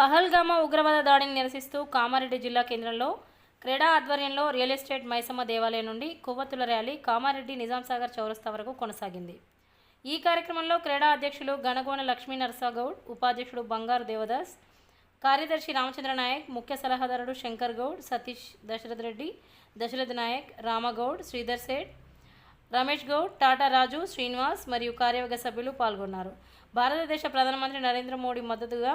పహల్గామా ఉగ్రవాద దాడిని నిరసిస్తూ కామారెడ్డి జిల్లా కేంద్రంలో క్రీడా ఆధ్వర్యంలో రియల్ ఎస్టేట్ మైసమ్మ దేవాలయం నుండి కొవ్వొత్తుల ర్యాలీ కామారెడ్డి నిజాంసాగర్ చౌరస్తా వరకు కొనసాగింది. ఈ కార్యక్రమంలో క్రీడా అధ్యక్షులు గణగోన లక్ష్మీ నరసాగౌడ్ ఉపాధ్యక్షుడు బంగారు దేవదాస్ కార్యదర్శి రామచంద్ర నాయక్ ముఖ్య సలహాదారుడు శంకర్ గౌడ్ సతీష్ దశరథ్ రెడ్డి దశరథ్ నాయక్ రామగౌడ్ శ్రీధర్ సేఠ్ రమేష్ గౌడ్ టాటా రాజు శ్రీనివాస్ మరియు కార్యవర్గ సభ్యులు పాల్గొన్నారు. భారతదేశ ప్రధానమంత్రి నరేంద్ర మోడీ మద్దతుగా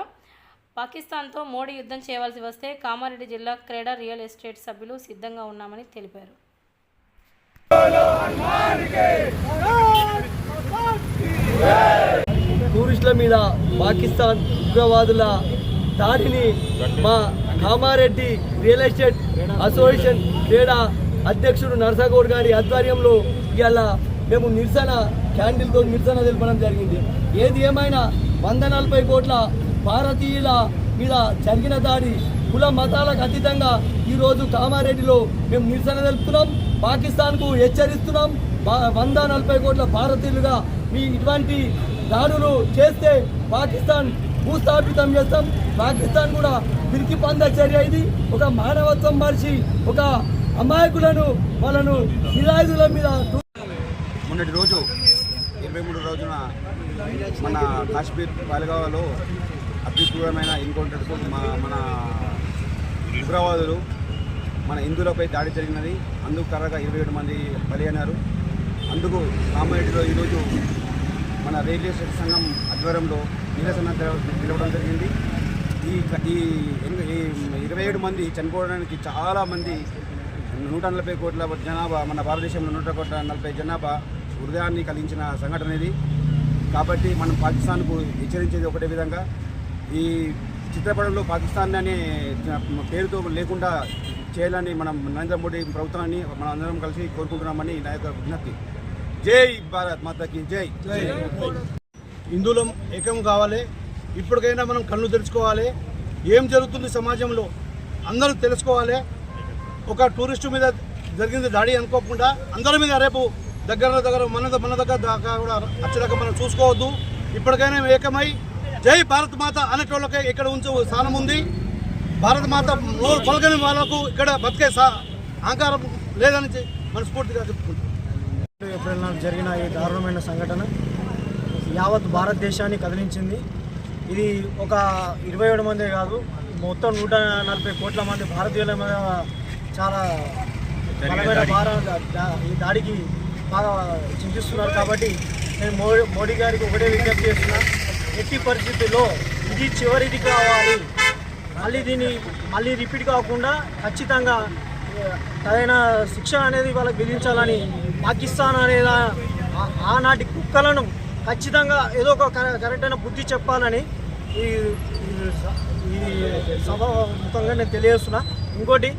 పాకిస్తాన్తో మోడీ యుద్ధం చేయవలసి వస్తే కామారెడ్డి జిల్లా క్రీడా రియల్ ఎస్టేట్ సభ్యులు సిద్ధంగా ఉన్నామని తెలిపారు. టూరిస్టుల మీద పాకిస్తాన్ ఉగ్రవాదుల దాడిని మా కామారెడ్డి రియల్ ఎస్టేట్ అసోసియేషన్ క్రీడా అధ్యక్షుడు నరసాగౌడ్ గారి ఆధ్వర్యంలో ఇవాళ మేము నిరసన క్యాండిల్తో నిరసన తెలపడం జరిగింది. ఏది ఏమైనా వంద నలభై కోట్ల భారతీయుల మీద జరిగిన దాడి కుల మతాలకు అతీతంగా ఈరోజు కామారెడ్డిలో మేము నిరసన తెలుపుతున్నాం. పాకిస్తాన్కు హెచ్చరిస్తున్నాం. వంద నలభై కోట్ల భారతీయులుగా మీ ఇటువంటి దాడులు చేస్తే పాకిస్తాన్ భూస్థాపితం చేస్తాం. పాకిస్తాన్ కూడా పిరికి పంద చర్య ఇది. ఒక మానవత్వం మరిచి ఒక అమాయకులను వాళ్ళను నిరాయుధుల మీద మొన్నటి రోజు ఇరవై మూడు రోజున మన కాశ్మీర్ పాలగావలో అత్యుత్తమైన ఎన్కౌంటర్స్ మా మన ఉగ్రవాదులు మన హిందువులపై దాడి జరిగినది. అందుకు కర్రగా ఇరవై ఏడు మంది బలి అయినారు అందుకు కామారెడ్డిలో ఈరోజు మన రైల్వే స్టేషన్ సంఘం ఆధ్వర్యంలో నిరసన తెలవడం జరిగింది. ఈ ఈ ఇరవై ఏడు మంది చనిపోవడానికి చాలామంది నూట నలభై కోట్ల జనాభా మన భారతదేశంలో నూట కోట్ల నలభై జనాభా హృదయాన్ని కలిగించిన సంఘటన ఇది. కాబట్టి మనం పాకిస్తాన్కు హెచ్చరించేది ఒకటే విధంగా ఈ చిత్రపటంలో పాకిస్తాన్ అనే పేరుతో లేకుండా చేయాలని మనం నరేంద్ర మోడీ ప్రభుత్వాన్ని మనం అందరం కలిసి కోరుకుంటున్నామని నా యొక్క విజ్ఞప్తి. జై భారత్ మాతకి జై. జై హిందువులం ఏకం కావాలి. ఇప్పటికైనా మనం కళ్ళు తెరుచుకోవాలి. ఏం జరుగుతుంది సమాజంలో? అందరూ తెలుసుకోవాలి. ఒక టూరిస్టు మీద జరిగింది దాడి అనుకోకుండా అందరి మీద రేపు దగ్గర దగ్గర మన మన దగ్గర దాకా కూడా వచ్చేదాకా మనం చూసుకోవద్దు. ఇప్పటికైనా ఏకమై జై భారత్ మాత అనేటోళ్ళకి ఇక్కడ ఉంచు స్థానం ఉంది. భారత మాత నోరు పలకని వాళ్ళకు ఇక్కడ బతికే అహంకారం లేదని చె- మనస్ఫూర్తిగా చెప్పుకుంటాం ఏప్రిల్ నాడు జరిగిన ఈ దారుణమైన సంఘటన యావత్ భారతదేశాన్ని కదిలించింది. ఇది ఒక ఇరవై ఏడు మందే కాదు మొత్తం నూట నలభై కోట్ల మంది భారతీయుల మీద చాలా బలమైన భారం దా- ఈ దాడికి బాగా చింతిస్తున్నారు కాబట్టి నేను మోడీ మోడీ గారికి ఒకటే విజ్ఞప్తి చేస్తున్నా. ఎట్టి పరిస్థితుల్లో ఇది చివరిది కావాలి మళ్ళీ దీన్ని మళ్ళీ రిపీట్ కాకుండా ఖచ్చితంగా తగిన శిక్ష అనేది వాళ్ళకి విధించాలని పాకిస్తాన్ అనేది ఆనాటి కుక్కలను ఖచ్చితంగా ఏదో ఒక కరెక్ట్ అయిన బుద్ధి చెప్పాలని ఈ ఈ ఈ సభ ముఖంగా నేను తెలియజేస్తున్నా. ఇంకోటి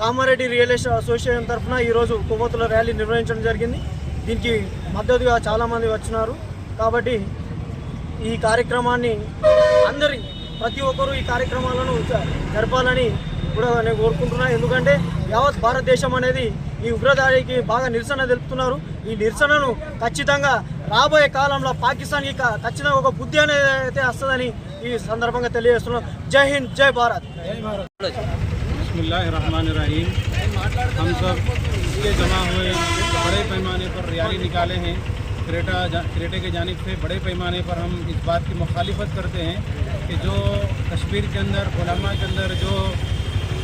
కామారెడ్డి రియల్ ఎస్టేట్ అసోసియేషన్ తరఫున ఈరోజు కొవ్వొత్తుల ర్యాలీ నిర్వహించడం జరిగింది. దీనికి మద్దతుగా చాలామంది వచ్చినారు. కాబట్టి ఈ కార్యక్రమాన్ని అందరి ప్రతి ఒక్కరూ ఈ కార్యక్రమాలను జ- జరపాలని కూడా నేను కోరుకుంటున్నా ఎందుకంటే యావత్ భారతదేశం అనేది ఈ ఉగ్రదాడికి బాగా నిరసన తెలుపుతున్నారు ఈ నిరసనను ఖచ్చితంగా రాబోయే కాలంలో పాకిస్తాన్కి క- ఖచ్చితంగా ఒక బుద్ధి అనేది అయితే వస్తుందని ఈ సందర్భంగా తెలియజేస్తున్నాం జై హింద్ జై భారత్ बसमीम हम सब इसके जमा हुए बड़े पैमाने पर रैली निकाले हैं क्रेटा जा- क्रेटे के जानिब से बड़े पैमाने पर हम इस बात की मुखालिफत करते हैं कि जो कश्मीर के अंदर कोलामा के अंदर जो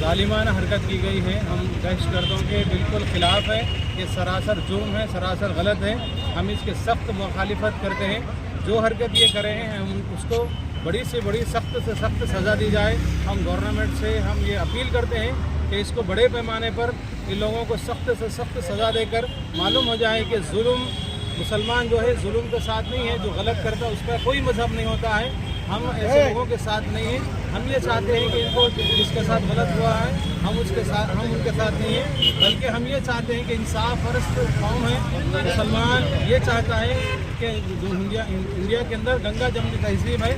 ालिमाना हरकत की गई है, हम दहशतगर्दों के बिल्कुल ख़िलाफ़ है, ये सरासर जुर्म है, सरासर गलत है। हम इसके सख्त मुखालिफत करते हैं। जो हरकत ये करे हैं, हम उसको बड़ी से बड़ी, सख्त से सख्त सज़ा दी जाए। हम गवर्नमेंट से हम ये अपील करते हैं कि इसको बड़े पैमाने पर इन लोगों को सख्त से सख्त सज़ा देकर मालूम हो जाए कि जुल्म मुसलमान जो है जुल्म के साथ नहीं है जो गलत करता है उसका कोई मज़हब नहीं होता है। हम ऐसे लोगों के साथ नहीं हैं। हम ये चाहते हैं कि इनको जिसके साथ गलत हुआ है हम उसके साथ हम उनके साथ नहीं हैं। बल्कि हम ये चाहते हैं कि इंसाफ परस्त कौम है मुसलमान ये चाहता है कि जो इंडिया इंडिया के अंदर गंगा जमनी तहजीब है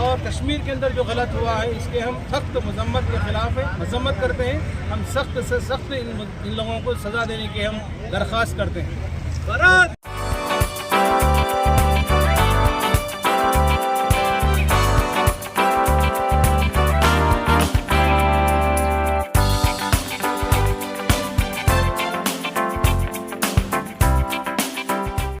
और कश्मीर के अंदर जो गलत हुआ है इसके हम सख्त मजम्मत के खिलाफ है मजम्मत करते हैं। हम सख्त से सख्त इन इन लोगों को सज़ा देने की हम दरख्वास्त करते हैं।